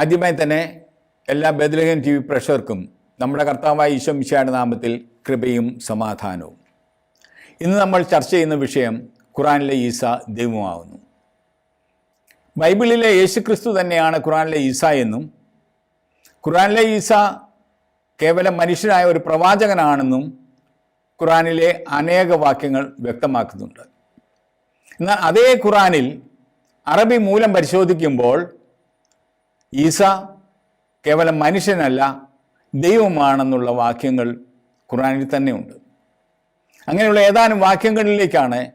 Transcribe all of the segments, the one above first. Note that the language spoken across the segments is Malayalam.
ആദ്യമായി തന്നെ എല്ലാ ബദലഹൻ ടി വി പ്രേക്ഷകർക്കും നമ്മുടെ കർത്താവായ ഈശോ മിശയുടെ നാമത്തിൽ കൃപയും സമാധാനവും. ഇന്ന് നമ്മൾ ചർച്ച ചെയ്യുന്ന വിഷയം ഖുറാനിലെ ഈസ ദൈവമാവുന്നു ബൈബിളിലെ യേശുക്രിസ്തു തന്നെയാണ് ഖുറാനിലെ ഈസ എന്നും ഖുറാനിലെ ഈസ കേവലം മനുഷ്യനായ ഒരു പ്രവാചകനാണെന്നും ഖുറാനിലെ അനേക വാക്യങ്ങൾ വ്യക്തമാക്കുന്നുണ്ട്. എന്നാൽ അതേ ഖുറാനിൽ അറബി മൂലം പരിശോധിക്കുമ്പോൾ ഈസ കേവലം മനുഷ്യനല്ല ദൈവമാണെന്നുള്ള വാക്യങ്ങൾ ഖുറാനിൽ തന്നെയുണ്ട്. അങ്ങനെയുള്ള ഏതാനും വാക്യങ്ങളിലേക്കാണ്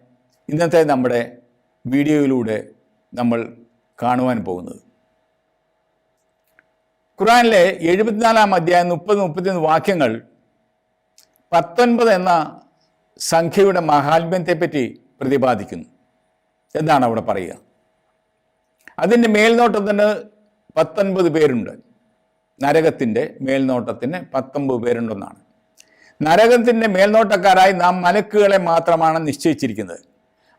ഇന്നത്തെ നമ്മുടെ വീഡിയോയിലൂടെ നമ്മൾ കാണുവാൻ പോകുന്നത്. ഖുറാനിലെ എഴുപത്തിനാലാം അധ്യായം മുപ്പത് മുപ്പത്തിയൊന്ന് വാക്യങ്ങൾ പത്തൊൻപത് എന്ന സംഖ്യയുടെ മഹാത്മ്യത്തെപ്പറ്റി പ്രതിപാദിക്കുന്നു. എന്താണ് അവിടെ പറയുക? അതിന്റെ മേൽനോട്ടത്തിന് പത്തൊൻപത് പേരുണ്ട്. നരകത്തിന്റെ മേൽനോട്ടത്തിന് പത്തൊമ്പത് പേരുണ്ടെന്നാണ്. നരകത്തിന്റെ മേൽനോട്ടക്കാരായി നാം മലക്കുകളെ മാത്രമാണ് നിശ്ചയിച്ചിരിക്കുന്നത്.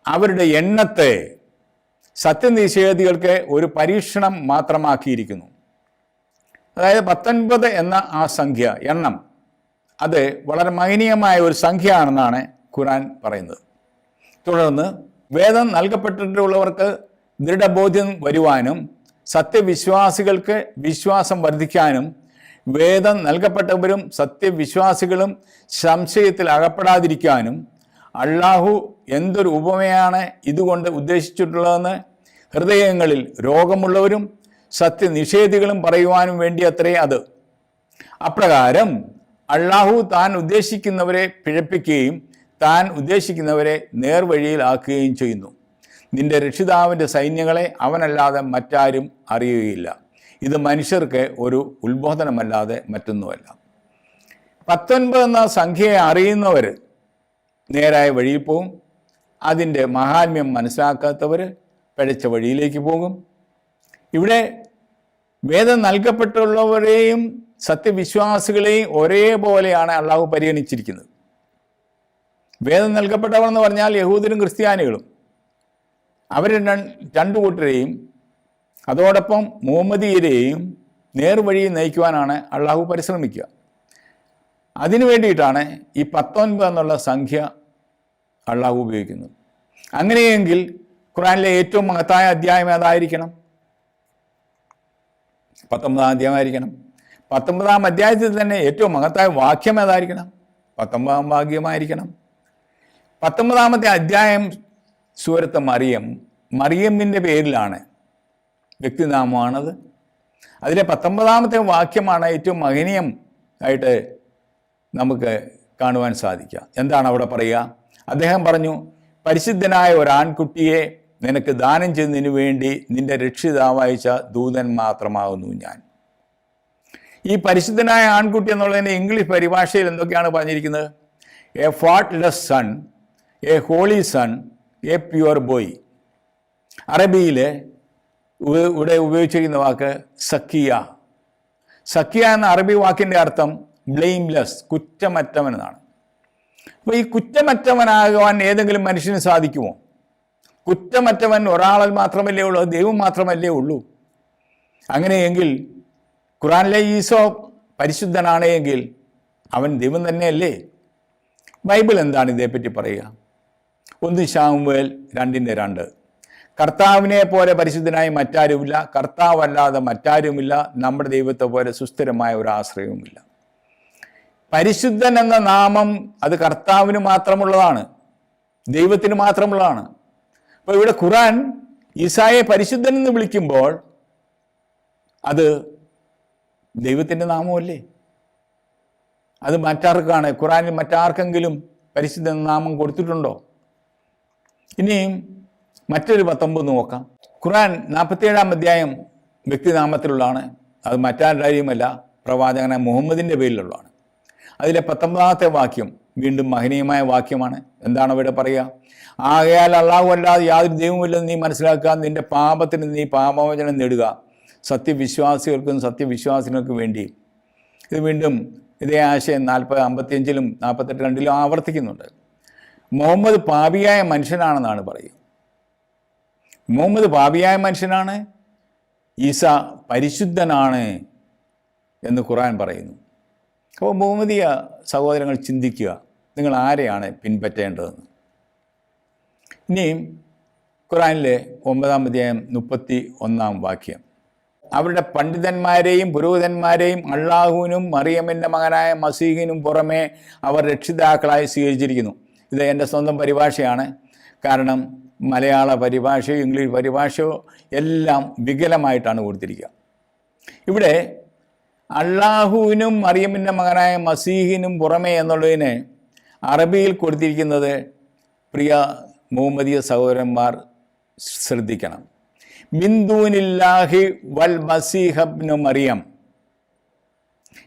അവരുടെ എണ്ണത്തെ സത്യനിഷേധികൾക്ക് ഒരു പരീക്ഷണം മാത്രമാക്കിയിരിക്കുന്നു. അതായത് പത്തൊൻപത് എന്ന ആ സംഖ്യ എണ്ണം അത് വളരെ മഹനീയമായ ഒരു സംഖ്യയാണെന്നാണ് ഖുറാൻ പറയുന്നത്. തുടർന്ന് വേദം നൽകപ്പെട്ടിട്ടുള്ളവർക്ക് ദൃഢബോധ്യം വരുവാനും സത്യവിശ്വാസികൾക്ക് വിശ്വാസം വർദ്ധിക്കാനും വേദം നൽകപ്പെട്ടവരും സത്യവിശ്വാസികളും സംശയത്തിൽ അകപ്പെടാതിരിക്കാനും അള്ളാഹു എന്തൊരു ഉപമയാണ് ഇതുകൊണ്ട് ഉദ്ദേശിച്ചിട്ടുള്ളതെന്ന് ഹൃദയങ്ങളിൽ രോഗമുള്ളവരും സത്യനിഷേധികളും പറയുവാനും വേണ്ടി അത്രേ അത്. അപ്രകാരം അള്ളാഹു താൻ ഉദ്ദേശിക്കുന്നവരെ പിഴപ്പിക്കുകയും താൻ ഉദ്ദേശിക്കുന്നവരെ നേർവഴിയിലാക്കുകയും ചെയ്യുന്നു. നിന്റെ രക്ഷിതാവിന്റെ സൈന്യങ്ങളെ അവനല്ലാതെ മറ്റാരും അറിയുകയില്ല. ഇത് മനുഷ്യർക്ക് ഒരു ഉത്ബോധനമല്ലാതെ മറ്റൊന്നുമല്ല. പത്തൊൻപത് എന്ന സംഖ്യയെ അറിയുന്നവർ നേരായ വഴിയിൽ പോകും. അതിന്റെ മഹാത്മ്യം മനസ്സിലാക്കാത്തവർ പിഴച്ച വഴിയിലേക്ക് പോകും. ഇവിടെ വേദം നൽകപ്പെട്ടുള്ളവരെയും സത്യവിശ്വാസികളെയും ഒരേപോലെയാണ് അള്ളാഹു പരിഗണിച്ചിരിക്കുന്നത്. വേദം നൽകപ്പെട്ടവർ എന്ന് പറഞ്ഞാൽ യഹൂദരും ക്രിസ്ത്യാനികളും. അവർ രണ്ടു കൂട്ടരെയും അതോടൊപ്പം മുഹമ്മദീയരെയും നേർവഴി നയിക്കുവാനാണ് അള്ളാഹു പരിശ്രമിക്കുക. അതിനു വേണ്ടിയിട്ടാണ് ഈ പത്തൊൻപത് എന്നുള്ള സംഖ്യ അള്ളാഹു ഉപയോഗിക്കുന്നത്. അങ്ങനെയെങ്കിൽ ഖുറാനിലെ ഏറ്റവും മഹത്തായ അധ്യായം ഏതായിരിക്കണം? പത്തൊമ്പതാം അധ്യായമായിരിക്കണം പത്തൊമ്പതാം അധ്യായത്തിൽ തന്നെ ഏറ്റവും മഹത്തായ വാക്യം ഏതായിരിക്കണം? പത്തൊമ്പതാം വാക്യമായിരിക്കണം. പത്തൊമ്പതാമത്തെ അധ്യായം സൂരത്ത് മറിയം. മറിയമ്മിന്റെ പേരിലാണ് വ്യക്തിനാമമാണത്. അതിലെ പത്തൊമ്പതാമത്തെ വാക്യമാണ് ഏറ്റവും മഹനീയം ആയിട്ട് നമുക്ക് കാണുവാൻ സാധിക്കുക. എന്താണ് അവിടെ പറയുക? അദ്ദേഹം പറഞ്ഞു പരിശുദ്ധനായ ഒരു ആൺകുട്ടിയെ നിനക്ക് ദാനം ചെയ്യുന്നതിന് വേണ്ടി നിന്റെ രക്ഷിതാവായിച്ച ദൂതൻ മാത്രമാകുന്നു ഞാൻ. ഈ പരിശുദ്ധനായ ആൺകുട്ടി എന്നുള്ളതിന് ഇംഗ്ലീഷ് പരിഭാഷയിൽ എന്തൊക്കെയാണ് പറഞ്ഞിരിക്കുന്നത്? A fatherless son a holy son a pure boy അറബിയിലെ ഇവിടെ ഉപയോഗിച്ചിരിക്കുന്ന വാക്ക് സക്കിയ സക്കിയ എന്ന അറബി വാക്കിന്റെ അർത്ഥം ബ്ലെയിംലെസ് കുറ്റമറ്റവൻ എന്നാണ് അപ്പോൾ ഈ കുറ്റമറ്റവനാകുവാൻ ഏതെങ്കിലും മനുഷ്യന് സാധിക്കുമോ? കുറ്റമറ്റവൻ ഒരാളിൽ മാത്രമല്ലേ ഉള്ളൂ ദൈവം മാത്രമല്ലേ ഉള്ളൂ? അങ്ങനെയെങ്കിൽ ഖുറാനിലെ ഈസോ പരിശുദ്ധനാണ് എങ്കിൽ അവൻ ദൈവം തന്നെയല്ലേ? ബൈബിൾ എന്താണ് ഇതേപ്പറ്റി പറയുക? ഒന്ന് ശാമുവേൽ രണ്ടിന്റെ രണ്ട്. കർത്താവിനെ പോലെ പരിശുദ്ധനായി മറ്റാരുമില്ല. കർത്താവല്ലാതെ മറ്റാരുമില്ല. നമ്മുടെ ദൈവത്തെ പോലെ സുസ്ഥിരമായ ഒരു ആശ്രയവുമില്ല. പരിശുദ്ധൻ എന്ന നാമം അത് കർത്താവിന് മാത്രമുള്ളതാണ്. ദൈവത്തിന് മാത്രമുള്ളതാണ്. അപ്പോൾ ഇവിടെ ഖുറാൻ ഈസായെ പരിശുദ്ധൻ എന്ന് വിളിക്കുമ്പോൾ അത് ദൈവത്തിന്റെ നാമമല്ലേ? അത് മറ്റാർക്കാണ്? ഖുറാനിൽ മറ്റാർക്കെങ്കിലും പരിശുദ്ധ നാമം കൊടുത്തിട്ടുണ്ടോ? ഇനിയും മറ്റൊരു പത്തൊമ്പത് നോക്കാം. ഖുറാൻ നാൽപ്പത്തിയേഴാം അധ്യായം വ്യക്തിനാമത്തിലുള്ളതാണ്. അത് മറ്റാരുടെയുമല്ല പ്രവാചകനെ മുഹമ്മദിന്റെ പേരിലുള്ളതാണ്. അതിലെ പത്തൊമ്പതാമത്തെ വാക്യം വീണ്ടും മഹനീയമായ വാക്യമാണ്. എന്താണ് ഇവിടെ പറയുക? ആകയാൽ അള്ളാഹു അല്ലാതെ യാതൊരു ദൈവമില്ലെന്ന് നീ മനസ്സിലാക്കുക. നിന്റെ പാപത്തിന് നീ പാപമോചനം നേടുക. സത്യവിശ്വാസികൾക്കും സത്യവിശ്വാസികൾക്കും വേണ്ടി. ഇത് വീണ്ടും ഇതേ ആശയം നാൽപ്പത് അമ്പത്തിയഞ്ചിലും നാൽപ്പത്തെട്ട് രണ്ടിലും ആവർത്തിക്കുന്നുണ്ട്. മുഹമ്മദ് പാപിയായ മനുഷ്യനാണെന്നാണ് പറയുക. മുഹമ്മദ് പാപിയായ മനുഷ്യനാണ് ഈസ പരിശുദ്ധനാണ് എന്ന് ഖുറാൻ പറയുന്നു. അപ്പോൾ മുഹമ്മദിയ സഹോദരങ്ങൾ ചിന്തിക്കുക നിങ്ങൾ ആരെയാണ് പിൻപറ്റേണ്ടതെന്ന്. ഇനിയും ഖുറാനിലെ ഒമ്പതാം അധ്യായം മുപ്പത്തി ഒന്നാം വാക്യം. അവരുടെ പണ്ഡിതന്മാരെയും പുരോഹിതന്മാരെയും അള്ളാഹുവിനും മറിയമ്മിന്റെ മകനായ മസീഹിനും പുറമേ അവർ രക്ഷിതാക്കളായി സ്വീകരിച്ചിരിക്കുന്നു. ഇത് എന്റെ സ്വന്തം പരിഭാഷയാണ്. കാരണം മലയാള പരിഭാഷയോ ഇംഗ്ലീഷ് പരിഭാഷയോ എല്ലാം വികലമായിട്ടാണ് കൊടുത്തിരിക്കുക. ഇവിടെ അള്ളാഹുവിനും മറിയമ്മിന്റെ മകനായ മസീഹിനും പുറമേ എന്നുള്ളതിന് അറബിയിൽ കൊടുത്തിരിക്കുന്നത് പ്രിയ മുഹമ്മദീയ സഹോദരന്മാർ ശ്രദ്ധിക്കണം. മിന്ദൂനില്ലാഹി വൽ മസീഹബ്നു മറിയം.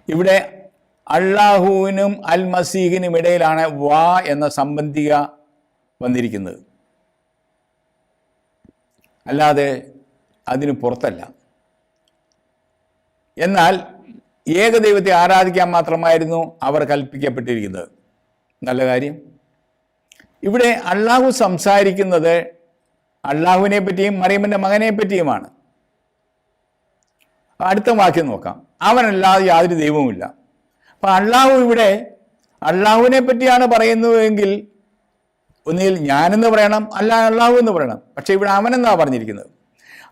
ഇവിടെ അള്ളാഹുവിനും അൽ മസീഹിനും ഇടയിലാണ് വാ എന്ന സംബന്ധിക വന്നിരിക്കുന്നത്. അല്ലാതെ അതിന് പുറത്തല്ല. എന്നാൽ ഏകദൈവത്തെ ആരാധിക്കാൻ മാത്രമായിരുന്നു അവർ കൽപ്പിക്കപ്പെട്ടിരിക്കുന്നത്. നല്ല കാര്യം. ഇവിടെ അള്ളാഹു സംസാരിക്കുന്നത് അള്ളാഹുവിനെ പറ്റിയും മറിയമ്മന്റെ മകനെ പറ്റിയുമാണ്. അടുത്ത വാക്യം നോക്കാം. അവനല്ലാതെ യാതൊരു ദൈവവുമില്ല. അപ്പം അള്ളാഹു ഇവിടെ അള്ളാഹുവിനെ പറ്റിയാണ് പറയുന്നതെങ്കിൽ ഒന്നുകിൽ ഞാനെന്ന് പറയണം അല്ല അള്ളാഹു എന്ന് പറയണം. പക്ഷേ ഇവിടെ അവനെന്നാണ് പറഞ്ഞിരിക്കുന്നത്?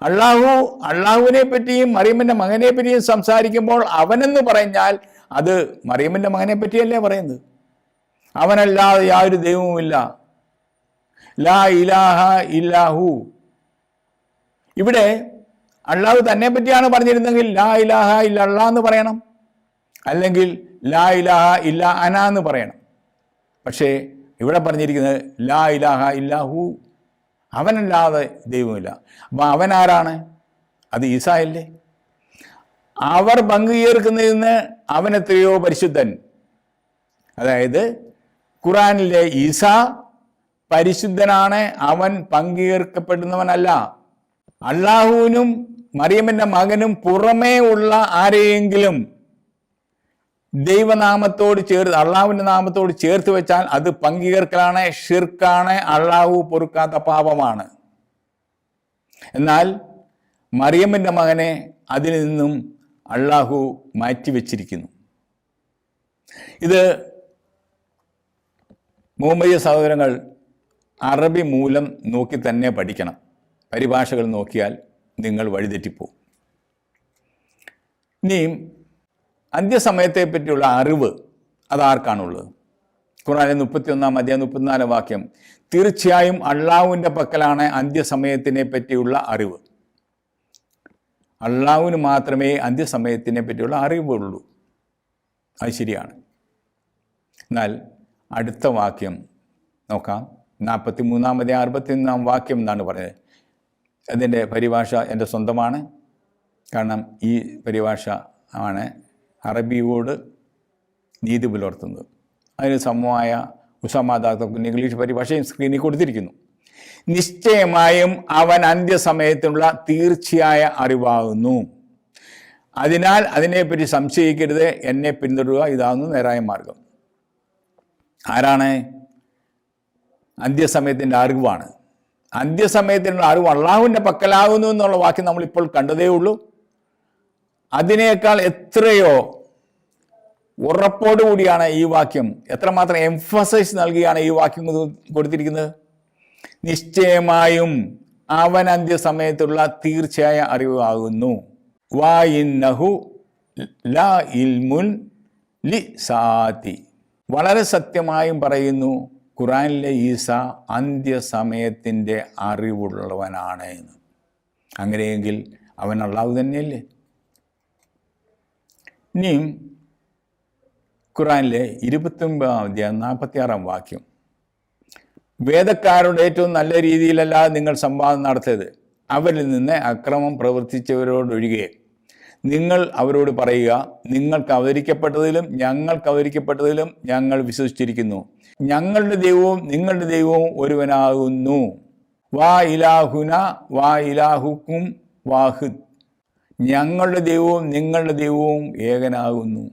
അള്ളാഹു അള്ളാഹുവിനെ പറ്റിയും മറിയമ്മന്റെ മകനെ പറ്റിയും സംസാരിക്കുമ്പോൾ അവനെന്ന് പറഞ്ഞാൽ അത് മറിയമ്മന്റെ മകനെ പറ്റിയല്ലേ പറയുന്നത്? അവനല്ലാതെ യാതൊരു ദൈവവുമില്ല. ലാ ഇലാഹ ഇല്ലാഹു. ഇവിടെ അള്ളാഹു തന്നെ പറ്റിയാണ് പറഞ്ഞിരുന്നെങ്കിൽ ലാ ഇലാഹ ഇല്ല എന്ന് പറയണം. അല്ലെങ്കിൽ ലാ ഇലാഹ ഇല്ല അന എന്ന് പറയണം. പക്ഷേ ഇവിടെ പറഞ്ഞിരിക്കുന്നത് ലാ ഇലാഹ ഇല്ലാഹു അവനല്ലാതെ ദൈവമില്ല. അപ്പം അവൻ ആരാണ് അത് ഈസായല്ലേ അവർ പങ്കുചേർക്കുന്നതിന് അവൻ എത്രയോ പരിശുദ്ധൻ. അതായത് ഖുറാനിലെ ഈസ പരിശുദ്ധനാണ് അവൻ പങ്കുചേർക്കപ്പെടുന്നവനല്ല അള്ളാഹുവിനും മറിയമ്മന്റെ മകനും പുറമേ ഉള്ള ആരെയെങ്കിലും ദൈവനാമത്തോട് ചേർത്ത് അള്ളാഹുവിന്റെ നാമത്തോട് ചേർത്ത് വെച്ചാൽ അത് പങ്കുചേർക്കലാണ് ഷിർക്കാണ് അള്ളാഹു പൊറുക്കാത്ത പാപമാണ്. എന്നാൽ മറിയമ്മിന്റെ മകനെ അതിൽ നിന്നും അള്ളാഹു മാറ്റിവെച്ചിരിക്കുന്നു. ഇത് മുഹമ്മദീയ സഹോദരങ്ങൾ അറബി മൂലം നോക്കി തന്നെ പഠിക്കണം. പരിഭാഷകൾ നോക്കിയാൽ നിങ്ങൾ വഴിതെറ്റിപ്പോവും. ഇനിയും അന്ത്യസമയത്തെ പറ്റിയുള്ള അറിവ് അതാർക്കാണുള്ളത്? ഖുറാനിലെ മുപ്പത്തിയൊന്നാം അധ്യായം മുപ്പത്തിനാല് വാക്യം തീർച്ചയായും അള്ളാഹുവിന്റെ പക്കലാണ് അന്ത്യസമയത്തിനെ പറ്റിയുള്ള അറിവ്. അള്ളാഹുവിന് മാത്രമേ അന്ത്യസമയത്തിനെ പറ്റിയുള്ള അറിവുള്ളൂ. അത് ശരിയാണ്. എന്നാൽ അടുത്ത വാക്യം നോക്കാം. നാൽപ്പത്തി മൂന്നാമതേ അറുപത്തിയൊന്നാം വാക്യം എന്നാണ് പറഞ്ഞത്. അതിന്റെ പരിഭാഷ എന്റെ സ്വന്തമാണ്. കാരണം ഈ പരിഭാഷ ആണ് അറബിയോട് നീതി പുലർത്തുന്നത്. അതിന് സമമായ ഉസമാദാത്തക്കും ഇംഗ്ലീഷ് പരിഭാഷയും സ്ക്രീനിൽ കൊടുത്തിരിക്കുന്നു. നിശ്ചയമായും അവൻ അന്ത്യസമയത്തിനുള്ള തീർച്ചയായ അറിവാകുന്നു. അതിനാൽ അതിനെപ്പറ്റി സംശയിക്കരുത് എന്നെ പിന്തുടരുക ഇതാകുന്നു നേരായ മാർഗം. ആരാണ്? അന്ത്യസമയത്തിന്റെ അറിവാണ്. അന്ത്യസമയത്തിനുള്ള അറിവ് അള്ളാഹുവിന്റെ പക്കലാകുന്നു എന്നുള്ള വാക്യം നമ്മളിപ്പോൾ കണ്ടതേ ഉള്ളൂ അതിനേക്കാൾ എത്രയോ ഉറപ്പോടുകൂടിയാണ് ഈ വാക്യം. എത്രമാത്രം എംഫസൈസ് നൽകിയാണ് ഈ വാക്യം കൊടുത്തിരിക്കുന്നത്? നിശ്ചയമായും അവൻ അന്ത്യസമയത്തുള്ള തീർച്ചയായ അറിവാകുന്നു. വാ ഇന്നഹു ഇൽമുൻ ലി സാതി. വളരെ സത്യമായും പറയുന്നു ഖുറാനിലെ ഈസ അന്ത്യസമയത്തിന്റെ അറിവുള്ളവനാണ് എന്ന്. അങ്ങനെയെങ്കിൽ അവൻ അള്ളാഹു തന്നെയല്ലേ? ഇനിയും ഖുറാനിലെ ഇരുപത്തൊമ്പതാം അധ്യായം നാൽപ്പത്തി ആറാം വാക്യം. വേദക്കാരുടെ ഏറ്റവും നല്ല രീതിയിലല്ലാതെ നിങ്ങൾ സംവാദം നടത്തിയത് അവരിൽ നിന്ന് അക്രമം പ്രവർത്തിച്ചവരോടൊഴികെ നിങ്ങൾ അവരോട് പറയുക നിങ്ങൾക്ക് അവതരിക്കപ്പെട്ടതിലും ഞങ്ങൾക്ക് അവതരിക്കപ്പെട്ടതിലും ഞങ്ങൾ വിശ്വസിച്ചിരിക്കുന്നു. ഞങ്ങളുടെ ദൈവവും നിങ്ങളുടെ ദൈവവും ഒരുവനാകുന്നു. വാ ഇലാഹുന വാ ഇലാഹുക്കും വാഹിദ്. ഞങ്ങളുടെ ദൈവവും നിങ്ങളുടെ ദൈവവും ഏകനാകുന്നു.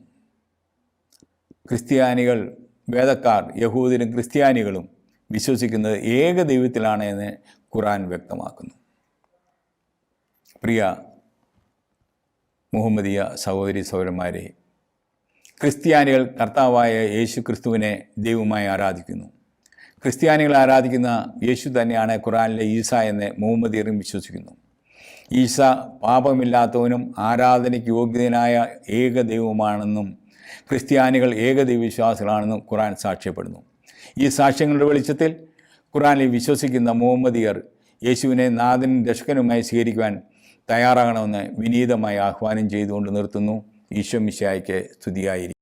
ക്രിസ്ത്യാനികൾ വേദക്കാർ യഹൂദരും ക്രിസ്ത്യാനികളും വിശ്വസിക്കുന്നത് ഏക ദൈവത്തിലാണ് എന്ന് ഖുറാൻ വ്യക്തമാക്കുന്നു. പ്രിയ മുഹമ്മദിയ സഹോദരി സഹോദരന്മാരെ ക്രിസ്ത്യാനികൾ കർത്താവായ യേശു ക്രിസ്തുവിനെ ദൈവമായി ആരാധിക്കുന്നു. ക്രിസ്ത്യാനികൾ ആരാധിക്കുന്ന യേശു തന്നെയാണ് ഖുറാനിലെ ഈസ എന്ന് മുഹമ്മദിയറും വിശ്വസിക്കുന്നു. ഈസ പാപമില്ലാത്തവനും ആരാധനയ്ക്ക് യോഗ്യതനായ ഏക ദൈവമാണെന്നും ക്രിസ്ത്യാനികൾ ഏകദൈവവിശ്വാസികളാണെന്നും ഖുറാൻ സാക്ഷ്യപ്പെടുന്നു. ഈ സാക്ഷ്യങ്ങളുടെ വെളിച്ചത്തിൽ ഖുറാനിൽ വിശ്വസിക്കുന്ന മുഹമ്മദിയർ യേശുവിനെ നാഥനും രക്ഷകനുമായി സ്വീകരിക്കുവാൻ തയ്യാറാകണമെന്ന് വിനീതമായി ആഹ്വാനം ചെയ്തുകൊണ്ട് നിർത്തുന്നു. ഈശോ മിശായിക്ക് സ്തുതിയായിരിക്കും